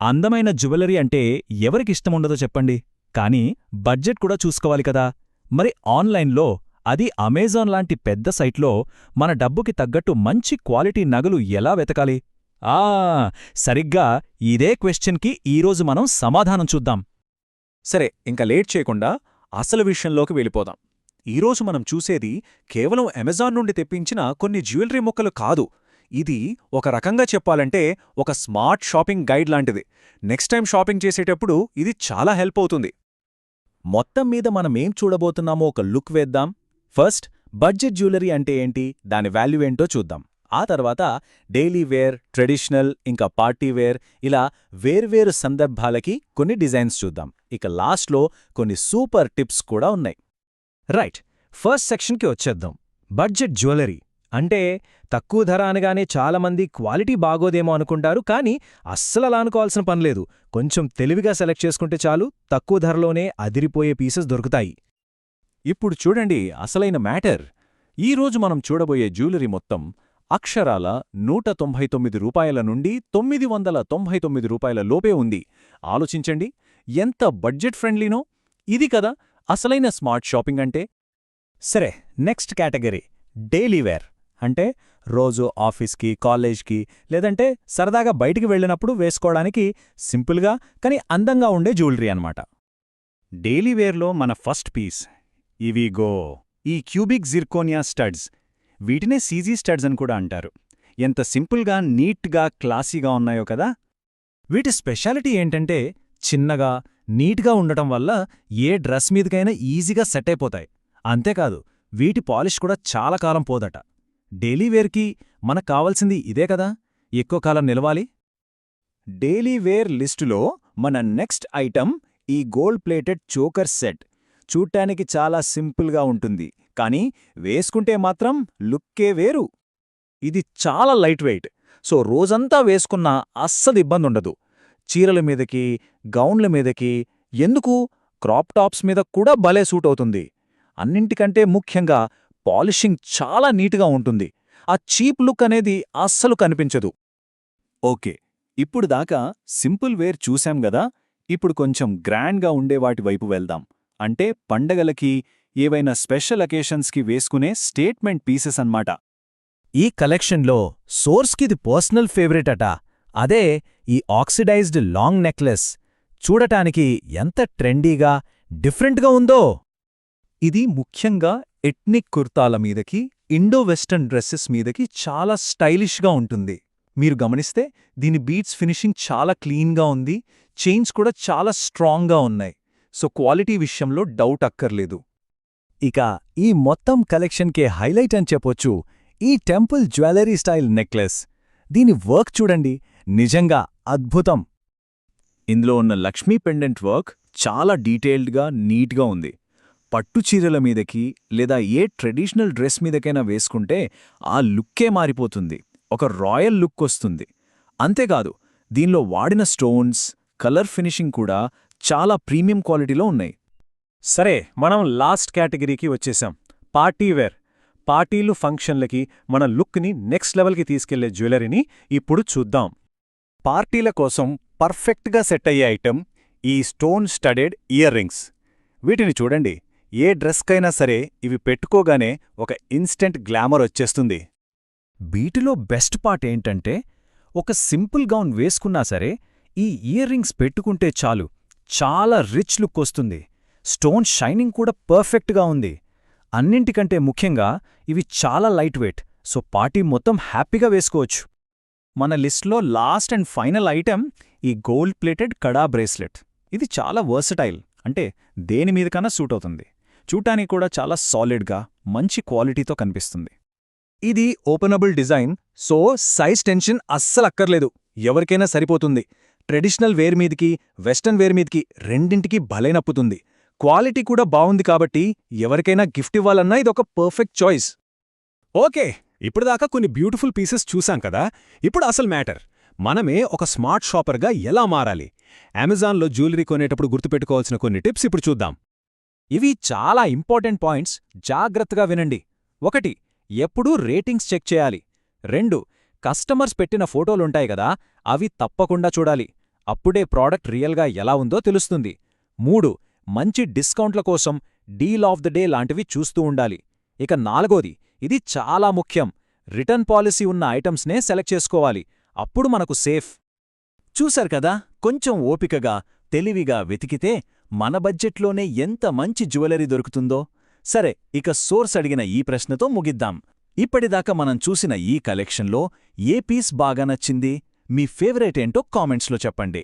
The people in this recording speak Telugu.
అందమైన జ్యువెలరీ అంటే ఎవరికిష్టముండదో చెప్పండి. కానీ బడ్జెట్ కూడా చూసుకోవాలి కదా. మరి ఆన్లైన్లో అది అమెజాన్ లాంటి పెద్ద సైట్లో మన డబ్బుకి తగ్గట్టు మంచి క్వాలిటీ నగలు ఎలా వెతకాలి? ఆ సరిగ్గా ఇదే క్వశ్చన్కి ఈరోజు మనం సమాధానం చూద్దాం. సరే ఇంకా లేట్ చేయకుండా అసలు విషయంలోకి వెళ్ళిపోదాం. ఈరోజు మనం చూసేది కేవలం అమెజాన్ నుండి తెప్పించిన కొన్ని జ్యువెలరీ మొక్కలు కాదు. ఇది ఒక రకంగా చెప్పాలంటే ఒక స్మార్ట్ షాపింగ్ గైడ్ లాంటిది. నెక్స్ట్ టైం షాపింగ్ చేసేటప్పుడు ఇది చాలా హెల్ప్ అవుతుంది. మొత్తం మీద మనమేం చూడబోతున్నామో ఒక లుక్ వేద్దాం. ఫస్ట్ బడ్జెట్ జ్యువెలరీ అంటే ఏంటి? దాని వాల్యూ ఏంటో చూద్దాం. ఆ తర్వాత డైలీ వేర్ ట్రెడిషనల్ ఇంకా పార్టీ వేర్ ఇలా వేర్వేరు సందర్భాలకి కొన్ని డిజైన్స్ చూద్దాం. ఇక లాస్ట్లో కొన్ని సూపర్ టిప్స్ కూడా ఉన్నాయి. రైట్ ఫస్ట్ సెక్షన్కి వచ్చేద్దాం. Budget jewellery. అంటే తక్కువ ధర అనగానే చాలామంది క్వాలిటీ బాగోదేమో అనుకుంటారు కానీ అస్సలు అలా అనుకోవాల్సిన పనిలేదు కొంచెం తెలివిగా సెలెక్ట్ చేసుకుంటే చాలు తక్కువ ధరలోనే అదిరిపోయే పీసెస్ దొరుకుతాయి. ఇప్పుడు చూడండి అసలైన మ్యాటర్. ఈరోజు మనం చూడబోయే జ్యువెలరీ మొత్తం అక్షరాల నూట తొంభై తొమ్మిది రూపాయల నుండి తొమ్మిది వందల తొంభై తొమ్మిది రూపాయల లోపే ఉంది. ఆలోచించండి ఎంత బడ్జెట్ ఫ్రెండ్లీనో. ఇది కదా అసలైన స్మార్ట్ షాపింగ్ అంటే. సరే నెక్స్ట్ కేటగిరీ డైలీ వేర్. అంటే రోజు ఆఫీస్కి కాలేజ్కి లేదంటే సరదాగా బయటికి వెళ్ళినప్పుడు వేసుకోవడానికి సింపుల్గా కానీ అందంగా ఉండే జ్యువెలరీ అన్నమాట. డైలీ వేర్లో మన ఫస్ట్ పీస్ ఇవిగో ఈ క్యూబిక్ జిర్కోనియా స్టడ్స్. వీటినే సీజీ స్టడ్స్ అని కూడా అంటారు. ఎంత సింపుల్గా నీట్గా క్లాసీగా ఉన్నాయో కదా! వీటి స్పెషాలిటీ ఏంటంటే చిన్నగా నీట్గా ఉండటం వల్ల ఏ డ్రెస్ మీదకైనా ఈజీగా సెట్ అయిపోతాయి. అంతేకాదు వీటి పాలిష్ కూడా చాలా కాలం పోదట. డైలీవేర్కి మనకు కావాల్సింది ఇదే కదా? ఎక్కువ కాలం నిలవాలి? డైలీవేర్ లిస్టులో మన నెక్స్ట్ ఐటమ్ ఈ గోల్డ్ ప్లేటెడ్ చోకర్ సెట్. చూడ్డానికి చాలా సింపుల్గా ఉంటుంది. కానీ వేసుకుంటే మాత్రం లుక్కే వేరు. ఇది చాలా లైట్ వెయిట్. సో రోజంతా వేసుకున్నా అస్సలు ఇబ్బందుండదు చీరల మీదకి గౌన్ల మీదకి ఎందుకు? క్రాప్ టాప్స్ మీద కూడా భలే సూట్ అవుతుంది. అన్నింటికంటే ముఖ్యంగా పాలిషింగ్ చాలా నీట్గా ఉంటుంది. ఆ చీప్ లుక్ అనేది అస్సలు కనిపించదు. ఓకే ఇప్పుడు దాకా సింపుల్ వేర్ చూశాం గదా ఇప్పుడు కొంచెం గ్రాండ్గా ఉండేవాటి వైపు వెళ్దాం. అంటే పండగలకి ఏవైనా స్పెషల్ అకేషన్స్కి వేసుకునే స్టేట్మెంట్ పీసెస్ అన్మాట ఈ కలెక్షన్లో సోర్స్కిది పర్సనల్ ఫేవరెట్ అట. అదే ఈ ఆక్సిడైజ్డ్ లాంగ్ నెక్లెస్. చూడటానికి ఎంత ట్రెండీగా డిఫరెంట్గా ఉందో! ఇది ముఖ్యంగా ఎట్నిక్ కుర్తాల మీదకి ఇండో వెస్టర్న్ డ్రెస్సెస్ మీదకి చాలా స్టైలిష్గా ఉంటుంది. మీరు గమనిస్తే దీని బీట్స్ ఫినిషింగ్ చాలా క్లీన్గా ఉంది చైన్స్ కూడా చాలా స్ట్రాంగ్గా ఉన్నాయి. సో క్వాలిటీ విషయంలో డౌట్ అక్కర్లేదు. ఇక ఈ మొత్తం కలెక్షన్కే హైలైట్ అని చెప్పొచ్చు ఈ టెంపుల్ జ్యువెలరీ స్టైల్ నెక్లెస్. దీని వర్క్ చూడండి నిజంగా అద్భుతం. ఇందులో ఉన్న లక్ష్మీ పెండెంట్ వర్క్ చాలా డీటెయిల్డ్గా నీట్గా ఉంది. పట్టు చీరల మీదకి లేదా ఏ ట్రెడిషనల్ డ్రెస్ మీదకైనా వేసుకుంటే ఆ లుక్కే మారిపోతుంది. ఒక రాయల్ లుక్ వస్తుంది. అంతేకాదు దీనిలో వాడిన స్టోన్స్ కలర్ ఫినిషింగ్ కూడా చాలా ప్రీమియం క్వాలిటీలో ఉన్నాయి. సరే మనం లాస్ట్ కేటగిరీకి వచ్చేసాం. Party wear. పార్టీలు ఫంక్షన్లకి మన లుక్ని నెక్స్ట్ లెవెల్కి తీసుకెళ్ళే జ్యువెలరీని ఇప్పుడు చూద్దాం. పార్టీల కోసం పర్ఫెక్ట్గా సెట్ అయ్యే ఐటెం ఈ స్టోన్ స్టడెడ్ ఇయర్ రింగ్స్. వీటిని చూడండి. ఏ డ్రెస్కైనా సరే ఇవి పెట్టుకోగానే ఒక ఇన్స్టెంట్ గ్లామర్ వచ్చేస్తుంది. వీటిలో బెస్ట్ పార్ట్ ఏంటంటే ఒక సింపుల్ గౌన్ వేసుకున్నా సరే ఈ ఇయర్ రింగ్స్ పెట్టుకుంటే చాలు చాలా రిచ్ లుక్ వస్తుంది. స్టోన్ షైనింగ్ కూడా పర్ఫెక్ట్గా ఉంది. అన్నింటికంటే ముఖ్యంగా ఇవి చాలా లైట్ వెయిట్ సో పార్టీ మొత్తం హ్యాపీగా వేసుకోవచ్చు. మన లిస్ట్లో లాస్ట్ అండ్ ఫైనల్ ఐటెం ఈ గోల్డ్ ప్లేటెడ్ కడా బ్రేస్లెట్. ఇది చాలా వర్సటైల్ అంటే దేని మీదకన్నా సూట్ అవుతుంది. చూటానికి కూడా చాలా సాలిడ్గా మంచి క్వాలిటీతో కనిపిస్తుంది. ఇది openable design so size tension అస్సలు అక్కర్లేదు. ఎవరికైనా సరిపోతుంది. ట్రెడిషనల్ వేర్ మీదికి వెస్టర్న్ వేర్ మీదికి రెండింటికి భలే నప్పుతుంది. క్వాలిటీ కూడా బావుంది కాబట్టి ఎవరికైనా గిఫ్ట్ ఇవ్వాలన్నా ఇదొక పర్ఫెక్ట్ చాయిస్ ఓకే ఇప్పటిదాకా కొన్ని బ్యూటిఫుల్ పీసెస్ చూసాం కదా? ఇప్పుడు అసలు మ్యాటర్ మనమే ఒక స్మార్ట్ షాపర్గా ఎలా మారాలి? అమెజాన్లో జ్యువెలరీ కొనేటప్పుడు గుర్తుపెట్టుకోవాల్సిన కొన్ని టిప్స్ ఇప్పుడు చూద్దాం. ఇవి చాలా ఇంపార్టెంట్ పాయింట్స్. జాగ్రత్తగా వినండి. ఒకటి ఎప్పుడూ రేటింగ్స్ చెక్ చేయాలి. రెండు కస్టమర్స్ పెట్టిన ఫోటోలుంటాయి కదా అవి తప్పకుండా చూడాలి. అప్పుడే ప్రోడక్ట్ రియల్గా ఎలా ఉందో తెలుస్తుంది. మూడు మంచి డిస్కౌంట్ల కోసం డీల్ ఆఫ్ ద డే లాంటివి చూస్తూ ఉండాలి. ఇక నాలుగోది ఇది చాలా ముఖ్యం. రిటర్న్ పాలసీ ఉన్న ఐటమ్స్నే సెలెక్ట్ చేసుకోవాలి. అప్పుడు మనకు సేఫ్. చూశారు కదా కొంచెం ఓపికగా తెలివిగా వెతికితే మన బడ్జెట్లోనే ఎంత మంచి జ్యువెలరీ దొరుకుతుందో? సరే ఇక సోర్స్ అడిగిన ఈ ప్రశ్నతో ముగిద్దాం. ఇప్పటిదాకా మనం చూసిన ఈ కలెక్షన్లో ఏ పీస్ బాగా నచ్చింది? మీ ఫేవరెట్ ఏంటో కామెంట్స్లో చెప్పండి.